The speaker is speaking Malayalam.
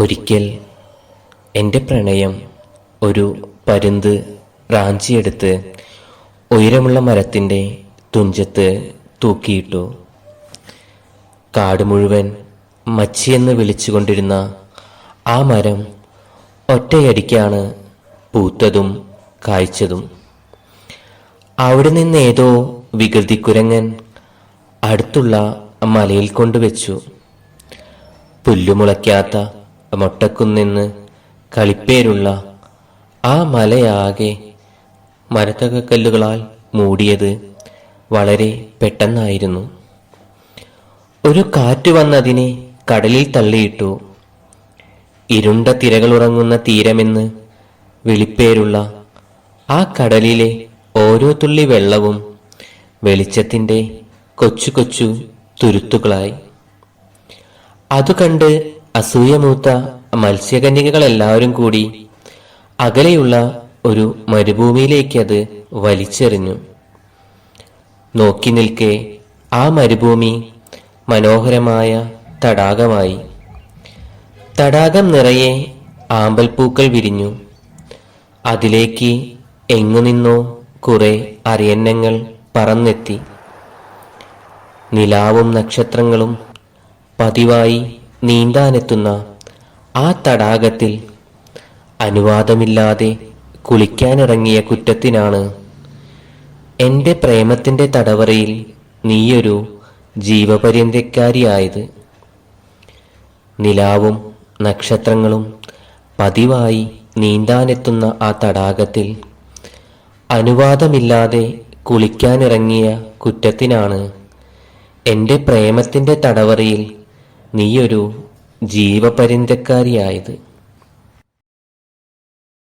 ഒരിക്കൽ എന്റെ പ്രണയം ഒരു പരുന്ത് റാഞ്ചിയെടുത്ത് ഉയരമുള്ള മരത്തിന്റെ തുഞ്ചത്ത് തൂക്കിയിട്ടു. കാട് മുഴുവൻ മച്ചിയെന്ന് വിളിച്ചുകൊണ്ടിരുന്ന ആ മരം ഒറ്റയടിക്കാണ് പൂത്തതും കായ്ച്ചതും. അവിടെ നിന്ന് ഏതോ വികൃതിക്കുരങ്ങൻ അടുത്തുള്ള മലയിൽ കൊണ്ടുവച്ചു. പുല്ലുമുളയ്ക്കാത്ത മൊട്ടക്കുന്നിന്ന് കളിപ്പേരുള്ള ആ മലയാകെ മരത്തകക്കല്ലുകളാൽ മൂടിയത് വളരെ പെട്ടെന്നായിരുന്നു. ഒരു കാറ്റ് വന്നതിനെ കടലിൽ തള്ളിയിട്ടു. ഇരുണ്ട തിരകളുറങ്ങുന്ന തീരമെന്ന് വിളിപ്പേരുള്ള ആ കടലിലെ ഓരോ തുള്ളി വെള്ളവും വെളിച്ചത്തിന്റെ കൊച്ചു കൊച്ചു തുരുത്തുകളായി. അതു കണ്ട് അസൂയമൂത്ത മത്സ്യകന്യകകൾ എല്ലാവരും കൂടി അകലെയുള്ള ഒരു മരുഭൂമിയിലേക്ക് അത് വലിച്ചെറിഞ്ഞു. നോക്കി നിൽക്കെ ആ മരുഭൂമി മനോഹരമായ തടാകമായി. തടാകം നിറയെ ആമ്പൽപ്പൂക്കൾ വിരിഞ്ഞു. അതിലേക്ക് എങ്ങു നിന്നോ കുറെ അരയന്നങ്ങൾ പറന്നെത്തി. നിലാവും നക്ഷത്രങ്ങളും പതിവായി നീന്താനെത്തുന്ന ആ തടാകത്തിൽ അനുവാദമില്ലാതെ കുളിക്കാനിറങ്ങിയ കുറ്റത്തിനാണ് എന്റെ പ്രേമത്തിന്റെ തടവറയിൽ നീയൊരു ജീവപര്യന്തക്കാരിയായത്. നിലാവും നക്ഷത്രങ്ങളും പതിവായി നീന്താനെത്തുന്ന ആ തടാകത്തിൽ അനുവാദമില്ലാതെ കുളിക്കാനിറങ്ങിയ കുറ്റത്തിനാണ് എന്റെ പ്രേമത്തിന്റെ തടവറയിൽ നീയൊരു ജീവപര്യന്തക്കാരിയായത്.